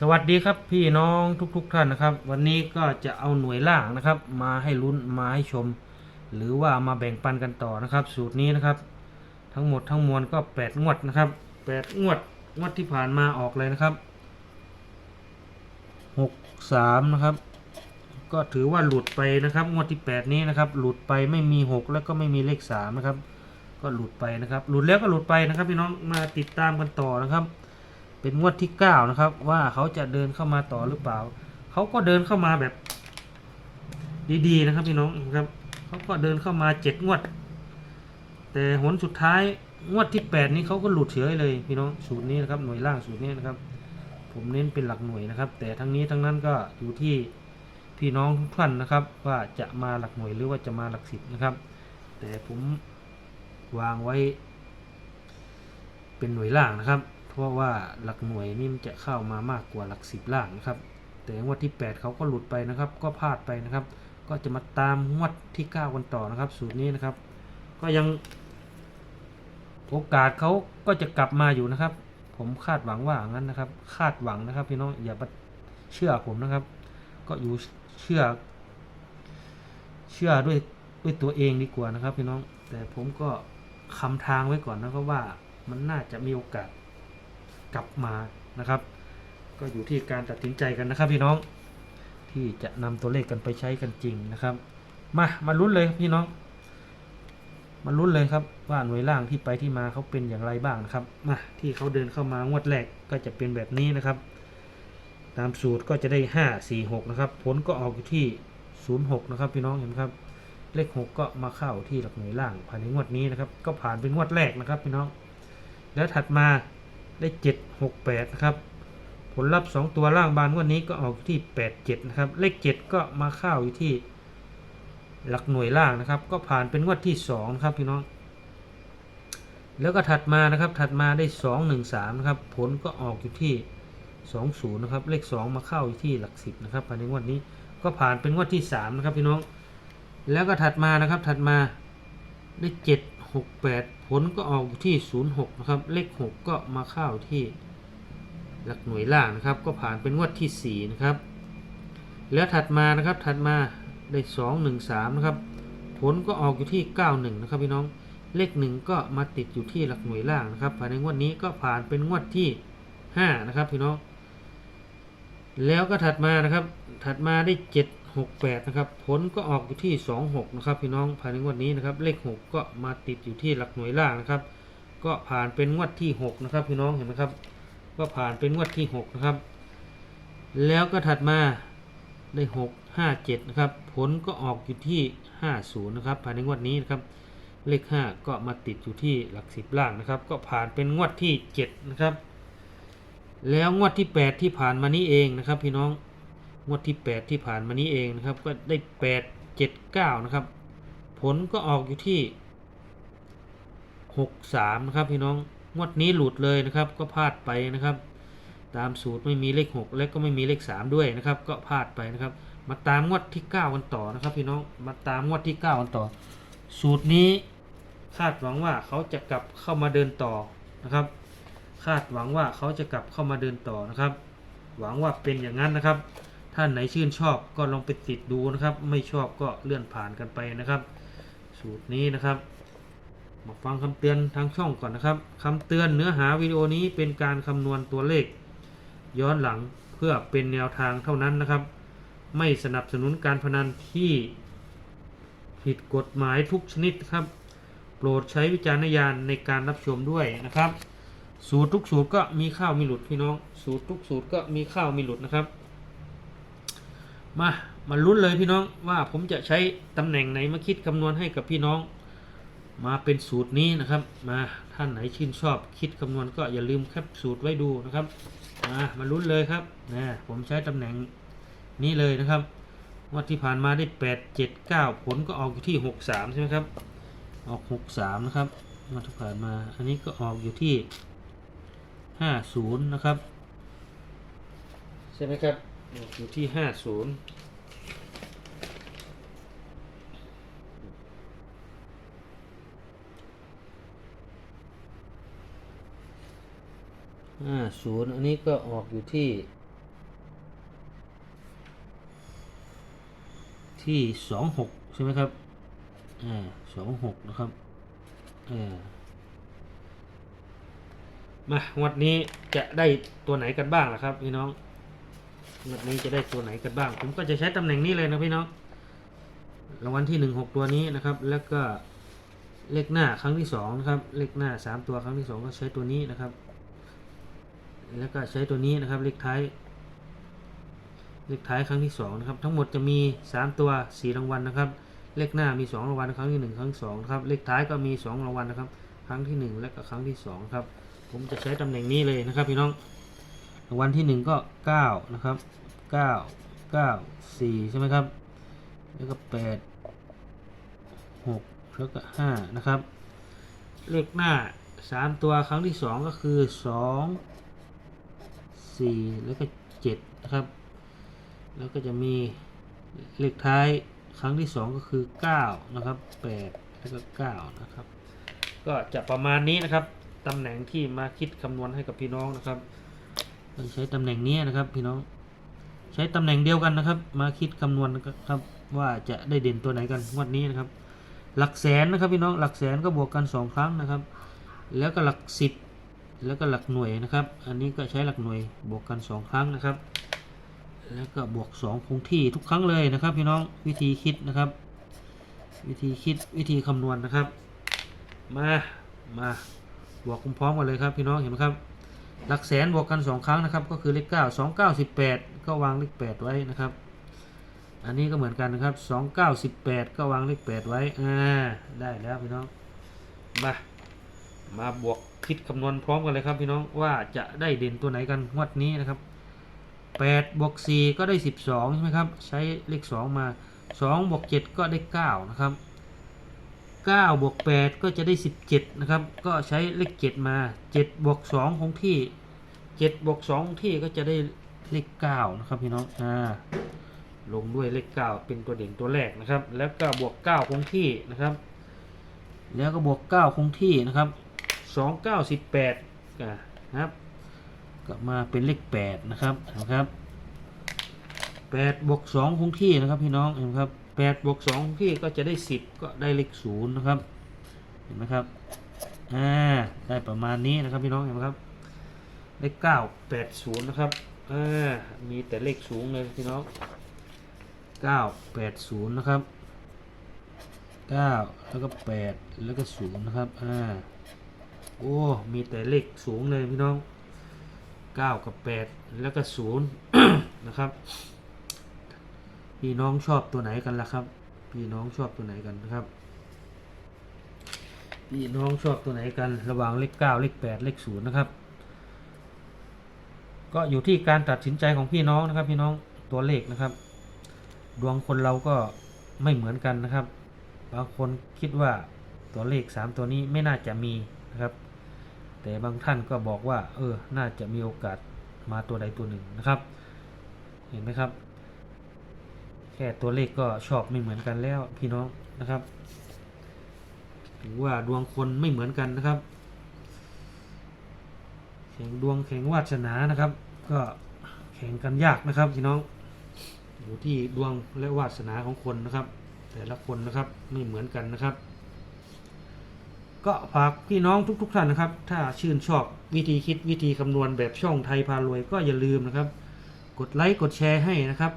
สวัสดีครับพี่น้องทุกๆทท่านนะครับ วันนี้ก็จะเอาหน่วยล่างนะครับ มาให้ลุ้นมาให้ชม หรือว่ามาแบ่งปันกันต่อนะครับ สูตรนี้นะครับ ทั้งหมดทั้งมวลก็แปดงวดนะครับแปดงวดงวดที่ผ่านมาออกเลยนะครับหกสามนะครับ ก็ถือว่าหลุดไปนะครับ งวดที่แปดนี้นะครับ หลุดไปไม่มีหกแล้วก็ไม่มีเลขสามนะครับ ก็หลุดไปนะครับ หลุดแล้วก็หลุดไปนะครับ พี่น้องมาติดตามกันต่อนะครับ เป็นงวดที่เก้านะครับ ว่าเขาจะเดินเข้ามาต่อหรือเปล่า เขาก็เดินเข้ามาแบบ ดีๆนะครับพี่น้องครับเขาก็เดินเข้ามาเจ็ดงวด แต่หนสุดท้ายงวดที่แปดนี้เขาก็หลุดเฉยเลยพี่น้องสูตรนี้นะครับหน่วยล่างสูตรนี้นะครับ ผมเน้นเป็นหลักหน่วยนะครับ แต่ทั้งนี้ทั้งนั้นก็อยู่ที่พี่น้องทุกท่านนะครับ ว่าจะมาหลักหน่วยหรือว่าจะมาหลักสิบนะครับ แต่ผมวางไว้ เป็นหน่วยล่างนะครับ ราะว่าหลักหน่วยนี่มันจะเข้ามามากกว่าหลักสิบล่างนะครับ แต่งวดที่ 8 เขาก็หลุดไปนะครับ ก็พลาดไปนะครับ ก็จะมาตามงวดที่ 9 กันต่อนะครับ สูตรนี้นะครับ ก็ยัง โอกาสเขาก็จะกลับมาอยู่นะครับ ผมคาดหวังว่างั้นนะครับ คาดหวังนะครับพี่น้องอย่าไปเชื่อผมนะครับ ก็อยู่เชื่อ เชื่อด้วยด้วยตัวเองดีกว่านะครับพี่น้อง แต่ผมก็คำทางไว้ก่อนนะครับว่ามันน่าจะมีโอกาส กลับมานะครับ ก็อยู่ที่การตัดสินใจกันนะครับพี่น้องที่จะนำตัวเลขกันไปใช้กันจริงนะครับ มามาลุ้นเลยพี่น้อง มาลุ้นเลยครับว่าหน่วยล่างที่ไปที่มาเขาเป็นอย่างไรบ้างนะครับมาที่เขาเดินเข้ามางวดแรกก็จะเป็นแบบนี้นะครับ ตามสูตรก็จะได้ห้าสี่หกนะครับ ผลก็ออกอยู่ที่ศูนย์หกนะครับ พี่น้องเห็นไหมครับ เลขหกก็มาเข้าที่หลักหน่วยล่างภายในงวดนี้นะครับ ก็ผ่านเป็นงวดแรกนะครับ พี่น้อง แล้วถัดมา ได้เจ็ดหกแปดนะครับ ผลลัพธ์สองตัวล่างบานวดนี้ก็ออกอยู่ที่แปดเจ็ดนะครับ เลขเจ็ดก็มาเข้าอยู่ที่หลักหน่วยล่างนะครับ ก็ผ่านเป็นงวดที่สองนะครับพี่น้อง แล้วก็ถัดมานะครับ ถัดมาได้สองหนึ่งสามนะครับ ผลก็ออกอยู่ที่สองศูนย์นะครับ เลขสองมาเข้าอยู่ที่หลักสิบนะครับภายในงวดนี้ ก็ผ่านเป็นงวดที่สามนะครับพี่น้อง แล้วก็ถัดมานะครับ ถัดมาได้เจ็ดหกแปด ผลก็ออกอยู่ที่ศูนย์หกนะครับ เลขหกก็มาเข้าที่หลักหน่วยล่างนะครับ ก็ผ่านเป็นงวดที่สี่นะครับ แล้วถัดมานะครับถัดมาได้สองหนึ่งสามนะครับ ผลก็ออกอยู่ที่เก้าหนึ่งนะครับพี่น้องเลขหนึ่งก็มาติดอยู่ที่หลักหน่วยล่างนะครับภายในงวดนี้ก็ผ่านเป็นงวดที่ห้านะครับพี่น้องแล้วก็ถัดมานะครับถัดมาได้เจ็ดหกแปดนะครับ ผลก็ออกอยู่ที่สองหกนะครับ พี่น้องภายในงวดนี้นะครับ เลขหกก็มาติดอยู่ที่หลักหน่วยล่างนะครับ ก็ผ่านเป็นงวดที่หกนะครับ พี่น้องเห็นไหมครับ ก็ผ่านเป็นงวดที่หกนะครับ แล้วก็ถัดมาได้หกห้าเจ็ดนะครับ ผลก็ออกอยู่ที่ห้าศูนย์นะครับ ภายในงวดนี้นะครับ เลขห้าก็มาติดอยู่ที่หลักสิบล่างนะครับ ก็ผ่านเป็นงวดที่เจ็ดนะครับ แล้วงวดที่ 8 ที่ผ่านมานี้เองนะครับ พี่น้อง งวดที่ 8 ที่ผ่านมานี้เองนะครับ ก็ได้ 8 7 9 นะครับ ผลก็ออกอยู่ที่ 6 3 นะครับพี่น้อง งวดนี้หลุดเลยนะครับ ก็พลาดไปนะครับ ตามสูตรไม่มีเลข 6 และก็ไม่มีเลข 3 ด้วยนะครับ ก็พลาดไปนะครับ มาตามงวดที่ 9 กันต่อนะครับ พี่น้อง มาตามงวดที่ 9 กันต่อ สูตรนี้คาดหวังว่าเขาจะกลับเข้ามาเดินต่อนะครับ คาดหวังว่าเขาจะกลับเข้ามาเดินต่อนะครับ หวังว่าเป็นอย่างนั้นนะครับ ท่านไหนชื่นชอบก็ลองไปติดดูนะครับ ไม่ชอบก็เลื่อนผ่านกันไปนะครับ สูตรนี้นะครับ มาฟังคำเตือนทางช่องก่อนนะครับคำเตือนเนื้อหาวิดีโอนี้เป็นการคำนวณตัวเลข ย้อนหลังเพื่อเป็นแนวทางเท่านั้นนะครับ ไม่สนับสนุนการพนันที่ผิดกฎหมายทุกชนิดครับ โปรดใช้วิจารณญาณในการรับชมด้วยนะครับ สูตรทุกสูตรก็มีข้าวมีหลุดพี่น้อง สูตรทุกสูตรก็มีข้าวมีหลุดนะครับ มามาลุ้นเลยพี่น้องว่าผมจะใช้ตำแหน่งไหนมาคิดคำนวณให้กับพี่น้อง มาเป็นสูตรนี้นะครับ มาท่านไหนชื่นชอบคิดคำนวณก็อย่าลืมแคปสูตรไว้ดูนะครับมามาลุ้นเลยครับนะผมใช้ตำแหน่งนี้เลยนะครับวัที่ผ่านมาได้แปดเจ็ดเก้าผลก็ออกอยู่ที่หกสามใช่ไหมครับ ออกหกสามนะครับงวัที่ผ่านมาอันนี้ก็ออกอยู่ที่ห้าศูนย์นะครับ ใช่ไหมครับ อยู่ที่ห้าศูนย์ห้าศูนย์อันนี้ก็ออกอยู่ที่ ที่สองหกใช่ไหมครับอ่าสองหกนะครับอ่มาวัดนี้จะได้ตัวไหนกันบ้างล่ะครับพี่น้อง งวดนี้จะได้ตัวไหนกันบ้าง ผมก็จะใช้ตำแหน่งนี้เลยนะพี่น้องรางวัลที่หนึ่งหกตัวนี้นะครับ แล้วก็เลขหน้าครั้งที่สองนะครับ เลขหน้าสามตัวครั้งที่สองก็ใช้ตัวนี้นะครับ แล้วก็ใช้ตัวนี้นะครับ เลขท้าย เลขท้ายครั้งที่สองนะครับ ทั้งหมดจะมีสามตัวสี่รางวัลนะครับ เลขหน้ามีสองรางวัลครั้งที่หนึ่งครั้งสองครับ เลขท้ายก็มีสองรางวัลนะครับ ครั้งที่หนึ่งและก็ครั้งที่สองครับ ผมจะใช้ตำแหน่งนี้เลยนะครับพี่น้อง รางวัลที่หนึ่งก็เก้านะครับเก้าเก้าสี่ใช่ไหมครับ แล้วก็แปดหกแล้วก็ห้านะครับ เลขหน้าสามตัวครั้งที่สองก็คือสองสี่แล้วก็เจ็ดนะครับ แล้วก็จะมีเลขท้ายครั้งที่สองก็คือเก้านะครับแปดแล้วก็เก้านะครับ ก็จะประมาณนี้นะครับ ตำแหน่งที่มาคิดคำนวณให้กับพี่น้องนะครับ ใช้ตำแหน่งนี้นะครับ พี่น้อง ใช้ตำแหน่งเดียวกันนะครับ มาคิดคำนวณครับว่าจะได้เด่นตัวไหนกันงวดนี้นะครับ หลักแสนนะครับพี่น้องหลักแสนก็บวกกันสองครั้งนะครับ แล้วก็หลักสิบแล้วก็หลักหน่วยนะครับ อันนี้ก็ใช้หลักหน่วยบวกกันสองครั้งนะครับ แล้วก็บวกสองคงที่ทุกครั้งเลยนะครับ พี่น้องวิธีคิดนะครับ วิธีคิดวิธีคำนวณนะครับ มามาบวกพร้อมกันเลยครับ พี่น้องเห็นไหมครับ หลักแสนบวกกันสองครั้งนะครับก็คือเลขเก้าสองเก้าสิบแปดก็วางเลขแปดไว้นะครับ อันนี้ก็เหมือนกันนะครับสองเก้าสิบแปดก็วางเลขแปดไว้อ่าได้แล้วพี่น้องมามาบวกคิดคำนวณพร้อมกันเลยครับพี่น้องว่าจะได้เด่นตัวไหนกันงวดนี้นะครับแปดบวกสี่ก็ได้สิบสองใช่ไหมครับใช้เลขสองมาสองบวกเจ็ดก็ได้เก้านะครับ 9บวก8ก็จะได้ 17 นะครับ ก็ใช้เลข 7 มา 7 บวก 2 คงที่ 7 บวก 2 คงที่ก็จะได้เลข 9 นะครับพี่น้อง อ่า ลงด้วยเลข 9 เป็นตัวเด่นตัวแรกนะครับ แล้วก็บวก 9 คงที่นะครับ แล้วก็บวก 9 คงที่นะครับ 2 9 18อ่านะครับก็มาเป็นเลข 8 นะครับนะครับ8บวก2คงที่นะครับพี่น้องเห็นไหมครับ 8บวก2คงที่ก็จะได้10ก็ได้เลข0นะครับ เห็นไหมครับ อ่า ได้ประมาณนี้นะครับพี่น้องเห็นไหมครับ เลขเก้าแปดศูนย์นะครับ อ่า มีแต่เลขสูงเลยพี่น้องเก้าแปดศูนย์นะครับเก้าแล้วก็แปดแล้วก็ศูนย์นะครับ อ่า โอ้ มีแต่เลขสูงเลยพี่น้องเก้ากับแปดแล้วก็ศูนย์นะครับ พี่น้องชอบตัวไหนกันล่ะครับ พี่น้องชอบตัวไหนกันนะครับ พี่น้องชอบตัวไหนกัน ระหว่างเลขเก้าเลขแปดเลขศูนย์นะครับ ก็อยู่ที่การตัดสินใจของพี่น้องนะครับ พี่น้องตัวเลขนะครับ ดวงคนเราก็ไม่เหมือนกันนะครับ บางคนคิดว่าตัวเลขสามตัวนี้ไม่น่าจะมีนะครับ แต่บางท่านก็บอกว่า เออ น่าจะมีโอกาสมาตัวใดตัวหนึ่งนะครับ เห็นไหมครับ ค่ตัวเลขก็ชอบไม่เหมือนกันแล้วพี่น้องนะครับถือว่าดวงคนไม่เหมือนกันนะครับแข่งดวงแข่งวาสนานะครับ ก็แข่งกันยากนะครับพี่น้องอยู่ที่ดวงและวาสนาของคนนะครับ แต่ละคนนะครับไม่เหมือนกันนะครับ ก็ฝากพี่น้องทุกๆท่านนะครับ ถ้าชื่นชอบวิธีคิดวิธีคำนวณแบบช่องไทยพารวยก็อย่าลืมนะครับ กดไลค์กดแชร์ให้นะครับ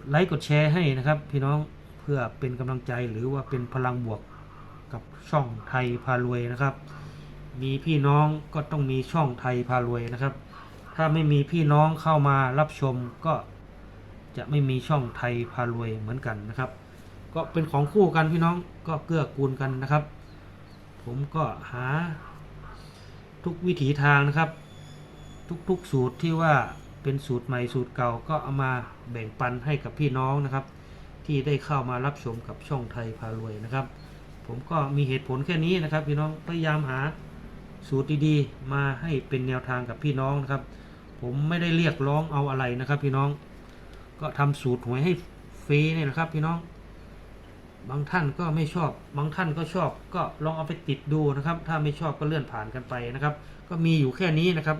ดไลค์กดแชร์ให้นะครับ พี่น้องเพื่อเป็นกำลังใจหรือว่าเป็นพลังบวกกับช่องไทยพารวยนะครับ มีพี่น้องก็ต้องมีช่องไทยพารวยนะครับ ถ้าไม่มีพี่น้องเข้ามารับชมก็จะไม่มีช่องไทยพารวยเหมือนกันนะครับ ก็เป็นของคู่กันพี่น้องก็เกื้อกูลกันนะครับ ผมก็หาทุกวิถีทางนะครับ ทุกๆสูตรที่ว่า เป็นสูตรใหม่สูตรเก่าก็เอามาแบ่งปันให้กับพี่น้องนะครับ ที่ได้เข้ามารับชมกับช่องไทยพารวยนะครับ ผมก็มีเหตุผลแค่นี้นะครับ พี่น้องพยายามหาสูตรดีๆ มาให้เป็นแนวทางกับพี่น้องนะครับ ผมไม่ได้เรียกร้องเอาอะไรนะครับ พี่น้องก็ทำสูตรหวยให้ฟรีเนี่ยนะครับ พี่น้อง บางท่านก็ไม่ชอบ บางท่านก็ชอบก็ลองเอาไปติดดูนะครับ ถ้าไม่ชอบก็เลื่อนผ่านกันไปนะครับ ก็มีอยู่แค่นี้นะครับ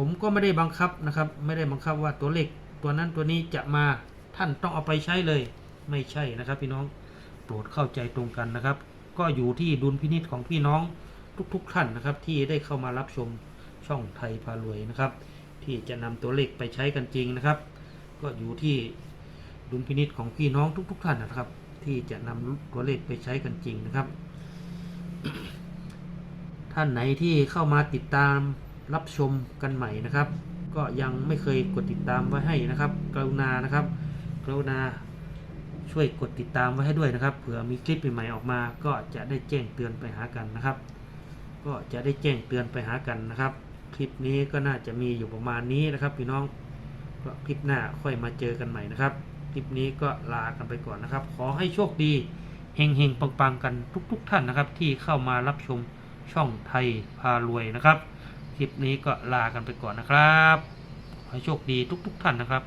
ผมก็ไม่ได้บังคับนะครับ ไม่ได้บังคับว่าตัวเลขตัวนั้นตัวนี้จะมาท่านต้องเอาไปใช้เลย ไม่ใช่นะครับ พี่น้องโปรดเข้าใจตรงกันนะครับ ก็อยู่ที่ดุลพินิจของพี่น้องทุกๆท่านนะครับ ที่ได้เข้ามารับชมช่องไทยพารวยนะครับ ที่จะนำตัวเลขไปใช้กันจริงนะครับ ก็อยู่ที่ดุลพินิจของพี่น้องทุก ๆ ท่านนะครับ ที่จะนำตัวเลขไปใช้กันจริงนะครับ ท่านไหนที่เข้ามาติดตาม รับชมกันใหม่นะครับ ก็ยังไม่เคยกดติดตามไว้ให้นะครับ กรุณานะครับ กรุณาช่วยกดติดตามไว้ให้ด้วยนะครับ เผื่อมีคลิปใหม่ๆออกมา ก็จะได้แจ้งเตือนไปหากันนะครับ ก็จะได้แจ้งเตือนไปหากันนะครับ คลิปนี้ก็น่าจะมีอยู่ประมาณนี้นะครับ พี่น้องก็คลิปหน้าค่อยมาเจอกันใหม่นะครับ คลิปนี้ก็ลากันไปก่อนนะครับ ขอให้โชคดีเฮงเฮงๆปังๆกันทุกๆท่านนะครับ ที่เข้ามารับชมช่องไทยพารวยนะครับ คลิปนี้ก็ลากันไปก่อนนะครับ ขอโชคดีทุกๆท่านนะครับ